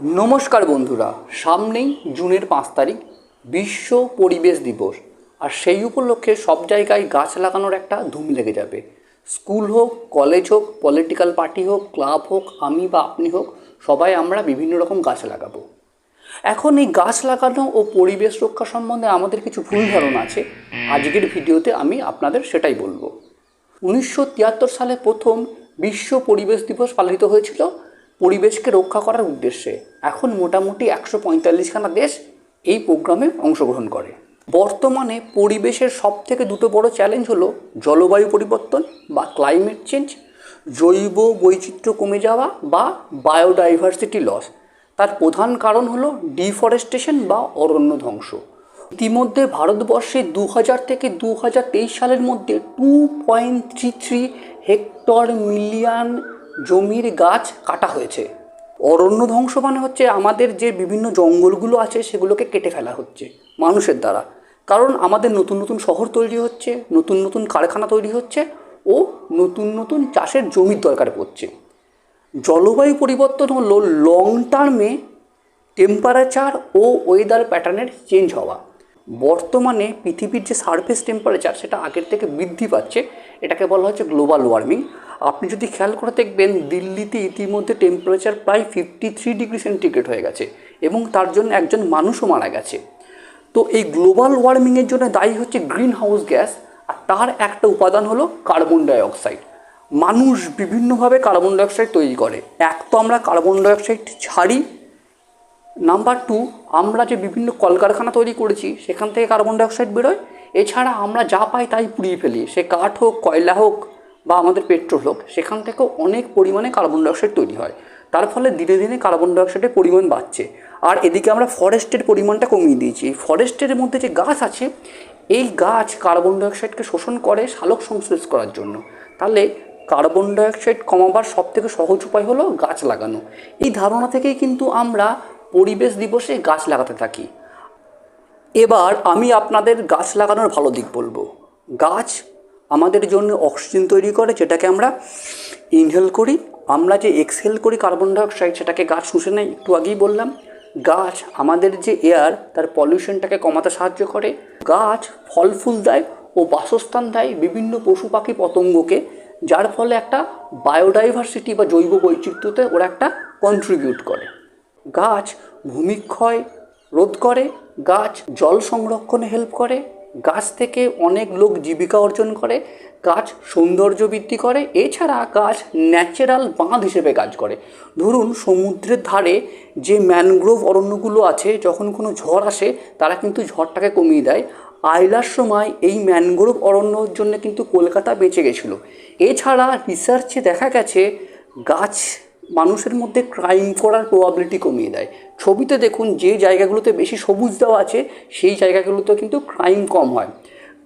নমস্কার বন্ধুরা, সামনেই জুনের পাঁচ তারিখ, বিশ্ব পরিবেশ দিবস। আর সেই উপলক্ষে সব জায়গায় গাছ লাগানোর একটা ধুম লেগে যাবে। স্কুল হোক, কলেজ হোক, পলিটিক্যাল পার্টি হোক, ক্লাব হোক, আমি বা আপনি হোক, সবাই আমরা বিভিন্ন রকম গাছ লাগাবো। এখন এই গাছ লাগানো ও পরিবেশ রক্ষা সম্বন্ধে আমাদের কিছু ভুল ধারণা আছে। আজকের ভিডিওতে আমি আপনাদের সেটাই বলব। উনিশশো তিয়াত্তর সালে প্রথম বিশ্ব পরিবেশ দিবস পালিত হয়েছিল। পরিবেশকে রক্ষা করার উদ্দেশ্যে এখন মোটামুটি একশো পঁয়তাল্লিশখানা দেশ এই প্রোগ্রামে অংশগ্রহণ করে। বর্তমানে পরিবেশের সব থেকে দুটো বড় চ্যালেঞ্জ হলো জলবায়ু পরিবর্তন বা ক্লাইমেট চেঞ্জ জৈব বৈচিত্র্য কমে যাওয়া বা বায়োডাইভার্সিটি লস তার প্রধান কারণ হলো ডিফরেস্টেশন বা অরণ্য ধ্বংস। ইতিমধ্যে ভারতবর্ষে দু হাজার থেকে দু হাজার তেইশ সালের মধ্যে two point three three hectare million জমির গাছ কাটা হয়েছে। অরণ্য ধ্বংস মানে হচ্ছে আমাদের যে বিভিন্ন জঙ্গলগুলো আছে, সেগুলোকে কেটে ফেলা হচ্ছে মানুষের দ্বারা। কারণ আমাদের নতুন নতুন শহর তৈরি হচ্ছে, নতুন নতুন কারখানা তৈরি হচ্ছে ও নতুন নতুন চাষের জমির দরকার পড়ছে। জলবায়ু পরিবর্তন হলো লং টার্মে টেম্পারেচার ও ওয়েদার প্যাটার্নের চেঞ্জ হওয়া। বর্তমানে পৃথিবীর যে সারফেস টেম্পারেচার সেটা আগের থেকে বৃদ্ধি পাচ্ছে, এটাকে বলা হচ্ছে গ্লোবাল ওয়ার্মিং আপনি যদি খেয়াল করে দেখবেন, দিল্লিতে ইতিমধ্যে টেম্পারেচার প্রায় ফিফটি থ্রি ডিগ্রি সেন্টিগ্রেড হয়ে গেছে এবং তার জন্য একজন মানুষও মারা গেছে। তো এই গ্লোবাল ওয়ার্মিংয়ের জন্য দায়ী হচ্ছে গ্রিন হাউস গ্যাস আর তার একটা উপাদান হলো কার্বন ডাইঅক্সাইড মানুষ বিভিন্নভাবে কার্বন ডাইঅক্সাইড তৈরি করে। এক তো আমরা কার্বন ডাইঅক্সাইড ছাড়ি। নাম্বার টু আমরা যে বিভিন্ন কলকারখানা তৈরি করেছি, সেখান থেকে কার্বন ডাইঅক্সাইড বেরোয়। এছাড়া আমরা যা পাই তাই পুড়িয়ে ফেলি। সে কাঠ হোক, কয়লা হোক বা আমাদের পেট্রোল হোক, সেখান থেকেও অনেক পরিমাণে কার্বন ডাইঅক্সাইড তৈরি হয়। তার ফলে দিনে দিনে কার্বন ডাইঅক্সাইডের পরিমাণ বাড়ছে। আর এদিকে আমরা ফরেস্টের পরিমাণটা কমিয়ে দিয়েছি। ফরেস্টের মধ্যে যে গাছ আছে, এই গাছ কার্বন ডাইঅক্সাইডকে শোষণ করে সালোক সংশ্লেষ করার জন্য। তাহলে কার্বন ডাইঅক্সাইড কমাবার সব থেকে সহজ উপায় হলো গাছ লাগানো। এই ধারণা থেকেই কিন্তু আমরা পরিবেশ দিবসে গাছ লাগাতে থাকি। এবার আমি আপনাদের গাছ লাগানোর ভালো দিক বলব। গাছ আমাদের জন্য অক্সিজেন তৈরি করে, যেটাকে আমরা ইনহেল করি। আমরা যে এক্সহেল করি কার্বন ডাইঅক্সাইড সেটাকে গাছ শুষে নেয় একটু আগেই বললাম, গাছ আমাদের যে এয়ার তার পলিউশনটাকে কমাতে সাহায্য করে। গাছ ফল ফুল দেয় ও বাসস্থান দেয় বিভিন্ন পশু পাখি পতঙ্গকে, যার ফলে একটা বায়োডাইভার্সিটি বা জৈব বৈচিত্র্যতে ওরা একটা কন্ট্রিবিউট করে। গাছ ভূমিক্ষয় রোধ করে, গাছ জল সংরক্ষণে হেল্প করে। গাছ থেকে অনেক লোক জীবিকা অর্জন করে, গাছ সৌন্দর্য বৃদ্ধি করে, এছাড়া গাছ ন্যাচারাল বাঁধ হিসেবে কাজ করে। ধরুন, সমুদ্রের ধারে যে ম্যানগ্রোভ অরণ্যগুলো আছে, যখন কোনো ঝড় আসে, তারা কিন্তু ঝড়টাকে কমিয়ে দেয়। আইলার সময় এই ম্যানগ্রোভ অরণ্যর জন্য কিন্তু কলকাতা বেঁচে গেছিল। এছাড়া রিসার্চে দেখা গেছে, গাছ মানুষের মধ্যে ক্রাইম করার প্রবাবিলিটি কমিয়ে দেয়। ছবিতে দেখুন যে জায়গাগুলোতে বেশি সবুজ দেওয়া আছে, সেই জায়গাগুলোতে কিন্তু ক্রাইম কম হয়।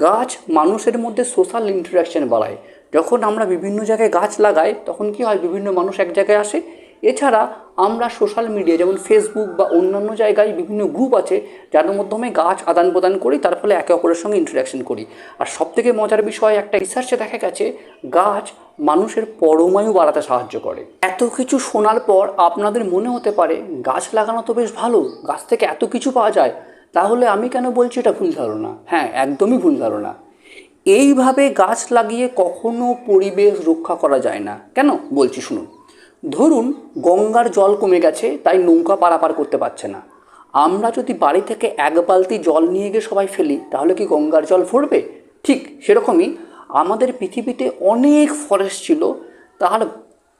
গাছ মানুষের মধ্যে সোশ্যাল ইন্টারাকশান বাড়ায়। যখন আমরা বিভিন্ন জায়গায় গাছ লাগাই, তখন কি হয়? বিভিন্ন মানুষ এক জায়গায় আসে এছাড়া আমরা সোশ্যাল মিডিয়া যেমন ফেসবুক বা অন্যান্য জায়গায় বিভিন্ন গ্রুপ আছে, যার মাধ্যমে গাছ আদান প্রদান করি, তার ফলে একে অপরের সঙ্গে ইন্টারাকশন করি। আর সবথেকে মজার বিষয়, একটা রিসার্চে দেখা গেছে, গাছ মানুষের পরমায়ু বাড়াতে সাহায্য করে। এত কিছু শোনার পর আপনাদের মনে হতে পারে, গাছ লাগানো তো বেশ ভালো, গাছ থেকে এত কিছু পাওয়া যায়, তাহলে আমি কেন বলছি এটা ভুল ধারণা? হ্যাঁ একদমই ভুল ধারণা। এইভাবে গাছ লাগিয়ে কখনো পরিবেশ রক্ষা করা যায় না। কেন? বলছি শুনুন। ধরুন, গঙ্গার জল কমে গেছে, তাই নৌকা পারাপার করতে পারছে না। আমরা যদি বাড়ি থেকে এক বালতি জল নিয়ে গিয়ে সবাই ফেলি, তাহলে কি গঙ্গার জল ভরবে ঠিক সেরকমই আমাদের পৃথিবীতে অনেক ফরেস্ট ছিল, তার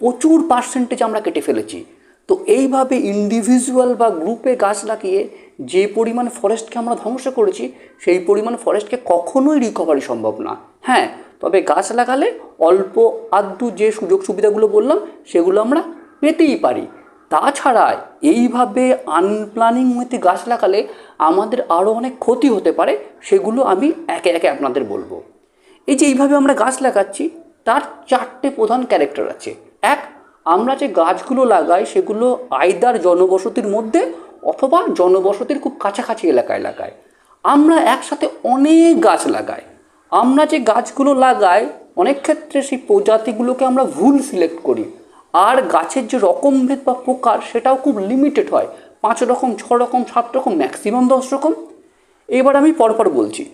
প্রচুর পার্সেন্টেজ আমরা কেটে ফেলেছি। তো এইভাবে ইন্ডিভিজুয়াল বা গ্রুপে গাছ লাগিয়ে যে পরিমাণ ফরেস্টকে আমরা ধ্বংস করেছি, সেই পরিমাণ ফরেস্টকে কখনোই রিকভারি সম্ভব না। হ্যাঁ তবে গাছ লাগালে অল্প আধটু যে সুযোগ সুবিধাগুলো বললাম, সেগুলো আমরা পেতেই পারি। তাছাড়া এইভাবে আনপ্ল্যানিং ওয়েতে গাছ লাগালে আমাদের আরও অনেক ক্ষতি হতে পারে, সেগুলো আমি একে একে আপনাদের বলব। এই যে এইভাবে আমরা গাছ লাগাচ্ছি, তার চারটে প্রধান ক্যারেক্টার আছে। এক, আমরা যে গাছগুলো লাগাই, সেগুলো আয়দার জনবসতির মধ্যে অথবা জনবসতির খুব কাছাকাছি এলাকায় লাগাই। আমরা একসাথে অনেক গাছ লাগাই। আমরা যে গাছগুলো লাগাই, অনেক ক্ষেত্রে সেই প্রজাতিগুলোকে আমরা ভুল সিলেক্ট করি। আর গাছের যে রকমভেদ বা প্রকার, সেটাও খুব লিমিটেড হয়। পাঁচ রকম, ছ রকম, সাত রকম ম্যাক্সিমাম দশ রকম। এবার আমি পরপর বলছি।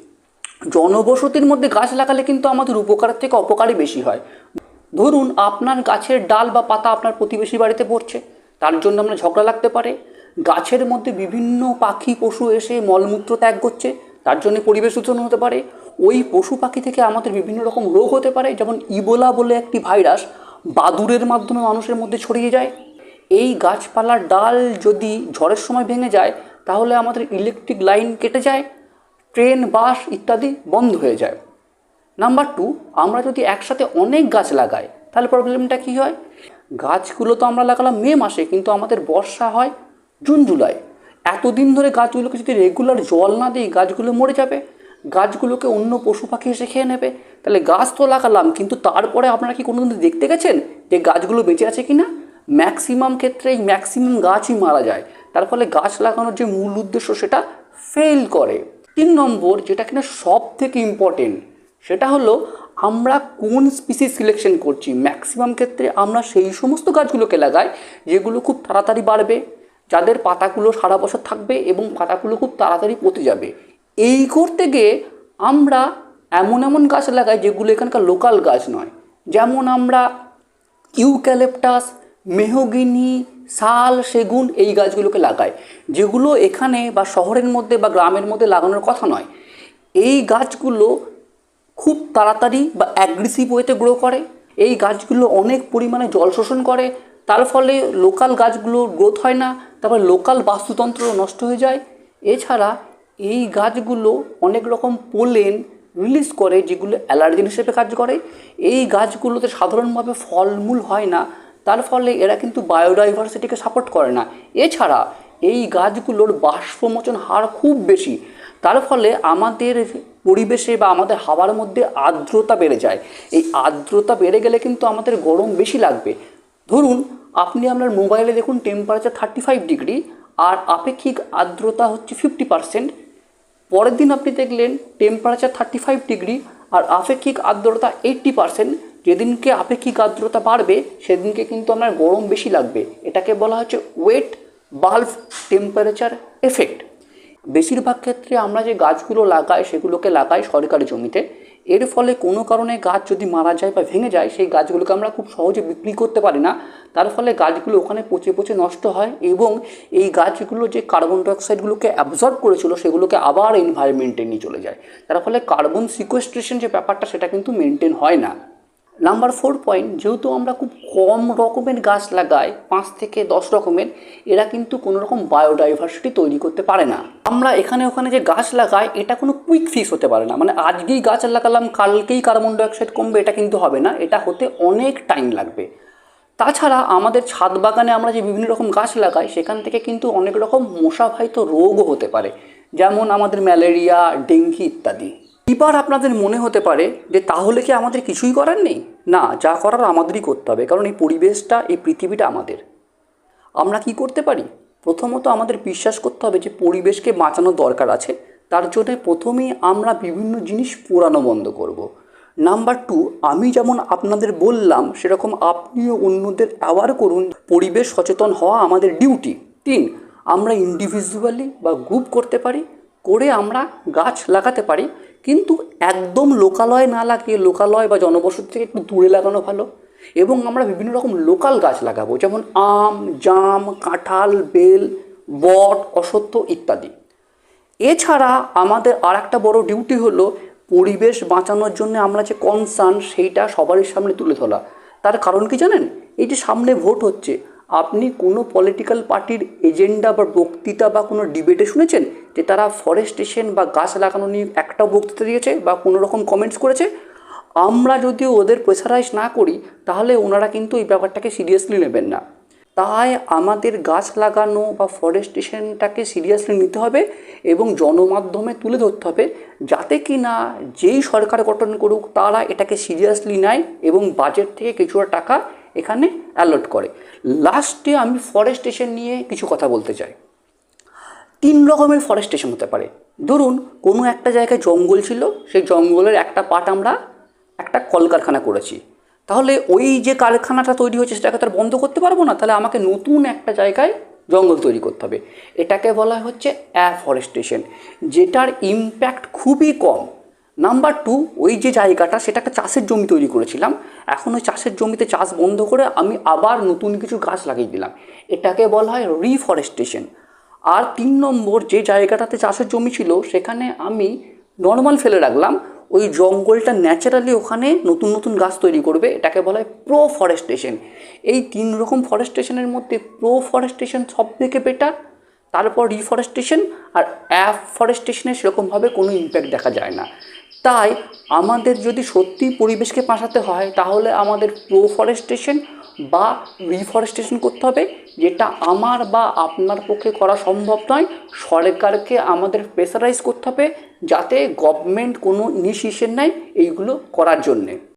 জনবসতির মধ্যে গাছ লাগালে কিন্তু আমাদের উপকারের থেকে অপকারই বেশি হয়। ধরুন, আপনার গাছের ডাল বা পাতা আপনার প্রতিবেশী বাড়িতে পড়ছে, তার জন্য আপনার ঝগড়া লাগতে পারে। গাছের মধ্যে বিভিন্ন পাখি, পশু এসে মলমূত্র ত্যাগ করছে, তার জন্য পরিবেশ দূষণ হতে পারে। ওই পশু পাখি থেকে আমাদের বিভিন্ন রকম রোগ হতে পারে, যেমন ইবোলা বলে একটি ভাইরাস বাদুরের মাধ্যমে মানুষের মধ্যে ছড়িয়ে যায়। এই গাছপালার ডাল যদি ঝড়ের সময় ভেঙে যায়, তাহলে আমাদের ইলেকট্রিক লাইন কেটে যায় ট্রেন বাস ইত্যাদি বন্ধ হয়ে যায়। নাম্বার টু আমরা যদি একসাথে অনেক গাছ লাগাই, তাহলে প্রবলেমটা কী হয়? গাছগুলো তো আমরা লাগালাম মে মাসে, কিন্তু আমাদের বর্ষা হয় জুন, জুলাই। এতদিন ধরে গাছগুলোকে যদি রেগুলার জল না দিই, গাছগুলো মরে যাবে। গাছগুলোকে অন্য পশু পাখি এসে খেয়ে নেবে। তাহলে গাছ তো লাগালাম, কিন্তু তারপরে আপনারা কি কোনো দেখতে গেছেন যে গাছগুলো বেঁচে আছে কি না ম্যাক্সিমাম ক্ষেত্রে এই ম্যাক্সিমাম গাছই মারা যায়। তার ফলে গাছ লাগানোর যে মূল উদ্দেশ্য সেটা ফেল করে। তিন নম্বর, যেটা কিনা সব থেকে ইম্পর্টেন্ট সেটা হলো আমরা কোন স্পিসিস সিলেকশন করছি। ম্যাক্সিমাম ক্ষেত্রে আমরা সেই সমস্ত গাছগুলোকে লাগাই, যেগুলো খুব তাড়াতাড়ি বাড়বে, যাদের পাতাগুলো সারা বছর থাকবে এবং পাতাগুলো খুব তাড়াতাড়ি পচে যাবে। এই করতে গিয়ে আমরা এমন এমন গাছ লাগাই যেগুলো এখানকার লোকাল গাছ নয়। যেমন আমরা ইউক্যালেপটাস, মেহগিনি, শাল, সেগুন এই গাছগুলোকে লাগাই। যেগুলো এখানে বা শহরের মধ্যে বা গ্রামের মধ্যে লাগানোর কথা নয়। এই গাছগুলো খুব তাড়াতাড়ি বা অ্যাগ্রেসিভ ওয়েতে গ্রো করে। এই গাছগুলো অনেক পরিমাণে জল শোষণ করে। তার ফলে লোকাল গাছগুলো গ্রোথ হয় না। তারপর লোকাল বাস্তুতন্ত্র নষ্ট হয়ে যায়। এছাড়া এই গাছগুলো অনেক রকম পোলেন রিলিজ করে যেগুলো অ্যালার্জেন হিসেবে কাজ করে। এই গাছগুলোতে সাধারণভাবে ফলমূল হয় না, তার ফলে এরা কিন্তু বায়োডাইভার্সিটিকে সাপোর্ট করে না। এছাড়া এই গাছগুলোর বাষ্পমোচন হার খুব বেশি, তার ফলে আমাদের পরিবেশে বা আমাদের হাওয়ার মধ্যে আর্দ্রতা বেড়ে যায়। এই আর্দ্রতা বেড়ে গেলে কিন্তু আমাদের গরম বেশি লাগবে। ধরুন, আপনি আপনার মোবাইলে দেখুন টেম্পারেচার থার্টি ফাইভ ডিগ্রি আর আপেক্ষিক আর্দ্রতা হচ্ছে ফিফটি পার্সেন্ট পরের দিন আপনি দেখলেন টেম্পারেচার থার্টি ফাইভ ডিগ্রি আর আপেক্ষিক আর্দ্রতা এইট্টি পারসেন্ট যেদিনকে আপেক্ষিক আর্দ্রতা বাড়বে, সেদিনকে কিন্তু আপনার গরম বেশি লাগবে। এটাকে বলা হচ্ছে ওয়েট বাল্ব টেম্পারেচার এফেক্ট বেশিরভাগ ক্ষেত্রে আমরা যে গাছগুলো লাগাই, সেগুলোকে লাগাই সরকারি জমিতে। এর ফলে কোনো কারণে গাছ যদি মারা যায় বা ভেঙে যায়, সেই গাছগুলোকে আমরা খুব সহজে বিক্রি করতে পারি না। তার ফলে গাছগুলো ওখানে পচে পচে নষ্ট হয় এবং এই গাছগুলো যে কার্বন ডাইঅক্সাইডগুলোকে অ্যাবজর্ব করেছিল, সেগুলোকে আবার এনভায়রনমেন্টে নিয়ে চলে যায়। তার ফলে কার্বন সিকোয়েস্ট্রেশন যে ব্যাপারটা, সেটা কিন্তু মেনটেন হয় না। নাম্বার ফোর পয়েন্ট যেহেতু আমরা খুব কম রকমের গাছ লাগাই, পাঁচ থেকে দশ রকমের, এরা কিন্তু কোনো রকম বায়োডাইভার্সিটি তৈরি করতে পারে না। আমরা এখানে ওখানে যে গাছ লাগাই, এটা কোনো কুইক ফিক্স হতে পারে না। মানে আজকেই গাছ লাগালাম, কালকেই কার্বন ডাইঅক্সাইড কমবে, এটা কিন্তু হবে না। এটা হতে অনেক টাইম লাগবে। তাছাড়া আমাদের ছাদ বাগানে আমরা যে বিভিন্ন রকম গাছ লাগাই, সেখান থেকে কিন্তু অনেক রকম মশাবাহিত রোগও হতে পারে। যেমন আমাদের ম্যালেরিয়া ডেঙ্গি ইত্যাদি। এবার আপনাদের মনে হতে পারে যে তাহলে কি আমাদের কিছুই করার নেই? না, যা করার আমাদেরই করতে হবে, কারণ এই পরিবেশটা, এই পৃথিবীটা আমাদের। আমরা কি করতে পারি? প্রথমত আমাদের বিশ্বাস করতে হবে যে পরিবেশকে বাঁচানোর দরকার আছে। তার জন্য প্রথমেই আমরা বিভিন্ন জিনিস পোড়ানো বন্ধ করব। নাম্বার টু আমি যেমন আপনাদের বললাম, সেরকম আপনিও অন্যদের অ্যাওয়ার করুন। পরিবেশ সচেতন হওয়া আমাদের ডিউটি তিন, আমরা ইন্ডিভিজুয়ালি বা গ্রুপ করতে পারি, করে আমরা গাছ লাগাতে পারি। কিন্তু একদম লোকালয় না লাগিয়ে লোকালয় বা জনবসতি থেকে একটু দূরে লাগানো ভালো। এবং আমরা বিভিন্ন রকম লোকাল গাছ লাগাবো, যেমন আম, জাম, কাঁঠাল, বেল, বট অসত্য ইত্যাদি। এছাড়া আমাদের আর একটা বড় ডিউটি হলো পরিবেশ বাঁচানোর জন্য আমরা যে কনসার্ন সেইটা সবারই সামনে তুলে ধরা। তার কারণ কি জানেন? এই যে সামনে ভোট হচ্ছে, আপনি কোনো পলিটিক্যাল পার্টির এজেন্ডা বা বক্তৃতা বা কোনো ডিবেটে শুনেছেন? যে তারা ফরেস্টেশন বা গাছ লাগানো নিয়ে একটা বক্তৃতা দিয়েছে বা কোনো রকম কমেন্টস করেছে। আমরা যদি ওদের প্রেসারাইজ না করি, তাহলে ওনারা কিন্তু এই ব্যাপারটাকে সিরিয়াসলি নেবেন না। তাই আমাদের গাছ লাগানো বা ফরেস্টেশনটাকে সিরিয়াসলি নিতে হবে এবং জনমাধ্যমে তুলে ধরতে হবে যাতে কি না যেই সরকার গঠন করুক, তারা এটাকে সিরিয়াসলি নেয় এবং বাজেট থেকে কিছুটা টাকা এখানে অ্যালট করে। লাস্টে আমি ফরেস্টেশন নিয়ে কিছু কথা বলতে চাই। তিন রকমের ফরেস্টেশন হতে পারে। ধরুন, কোনো একটা জায়গায় জঙ্গল ছিল, সেই জঙ্গলের একটা পার্ট আমরা একটা কলকারখানা করেছি। তাহলে ওই যে কারখানাটা তৈরি হচ্ছে সেটাকে তার বন্ধ করতে পারব না। তাহলে আমাকে নতুন একটা জায়গায় জঙ্গল তৈরি করতে হবে। এটাকে বলা হচ্ছে অ্যাফরেস্টেশন যেটার ইম্প্যাক্ট খুবই কম। নাম্বার টু ওই যে জায়গাটা, সেটাকে চাষের জমি তৈরি করেছিলাম। এখন ওই চাষের জমিতে চাষ বন্ধ করে আমি আবার নতুন কিছু গাছ লাগিয়ে দিলাম। এটাকে বলা হয় রিফরেস্টেশন আর তিন নম্বর যে জায়গাটাতে চাষের জমি ছিল, সেখানে আমি নর্মাল ফেলে রাখলাম। ওই জঙ্গলটা ন্যাচারালি ওখানে নতুন নতুন গাছ তৈরি করবে, এটাকে বলা হয় প্রো ফরেস্টেশন এই তিন রকম ফরেস্টেশনের মধ্যে প্রো ফরেস্টেশন সব থেকে বেটার তারপর রিফরেস্টেশন আর অ্যাফরেস্টেশনে সেরকমভাবে কোনো ইম্প্যাক্ট দেখা যায় না। তাই আমাদের যদি সত্যি পরিবেশকে বাঁচাতে হয়, তাহলে আমাদের প্রো ফরেস্টেশন বা রিফরেস্টেশন করতে হবে, যেটা আমার বা আপনার পক্ষে করা সম্ভব নয়। সরকারকে আমাদের প্রেসারাইজ করতে হবে, যাতে গভর্নমেন্ট কোনো ইনিশিয়েশন নেয় এইগুলো করার জন্যে।